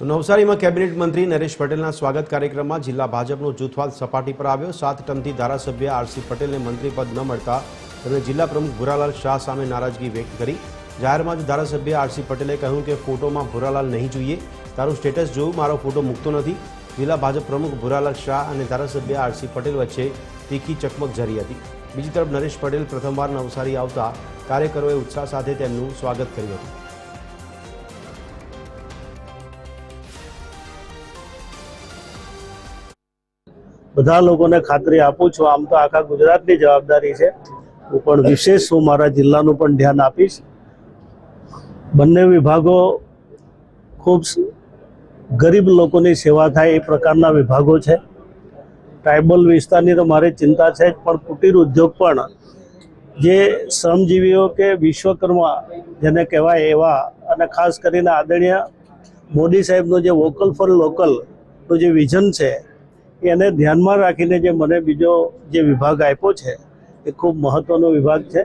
તો નવસારીમાં કેબિનેટ મંત્રી નરેશ પટેલના સ્વાગત કાર્યક્રમમાં જિલ્લા ભાજપનો જૂથવાદ સપાટી પર આવ્યો. સાત ટર્મથી ધારાસભ્ય આરસી પટેલને મંત્રી પદ ન મળતા તેમણે જિલ્લા પ્રમુખ ભુરાલાલ શાહ સામે નારાજગી વ્યક્ત કરી. જાહેરમાં જ ધારાસભ્ય આરસી પટેલે કહ્યું કે ફોટોમાં ભુરાલાલ નહીં જોઈએ. તારું સ્ટેટસ જોયું, મારો ફોટો મૂકતો નથી. જિલ્લા ભાજપ પ્રમુખ ભુરાલાલ શાહ અને ધારાસભ્ય આરસી પટેલ વચ્ચે તીખી ચકમક જારી હતી. બીજી તરફ નરેશ પટેલ પ્રથમવાર નવસારી આવતા કાર્યકરોએ ઉત્સાહ સાથે તેમનું સ્વાગત કર્યું હતું. બધા લોકોને ખાતરી આપું છું. આમ તો આખા ગુજરાતની જવાબદારી છે. હું પણ વિશેષ હું મારા જિલ્લાનું પણ ધ્યાન આપીશ. બંને વિભાગો ખૂબ ગરીબ લોકોની સેવા થાય એ પ્રકારના વિભાગો છે. ટ્રાઇબલ વિસ્તારની તો મારી ચિંતા છે જ, પણ કુટીર ઉદ્યોગ પણ જે શ્રમજીવીઓ કે વિશ્વકર્મા જેને કહેવાય એવા અને ખાસ કરીને આદરણીય મોદી સાહેબનો જે વોકલ ફોર લોકલનું જે વિઝન છે એને ધ્યાનમાં રાખીને જે મને બીજો જે વિભાગ આપ્યો છે, એ ખૂબ મહત્વનો વિભાગ છે.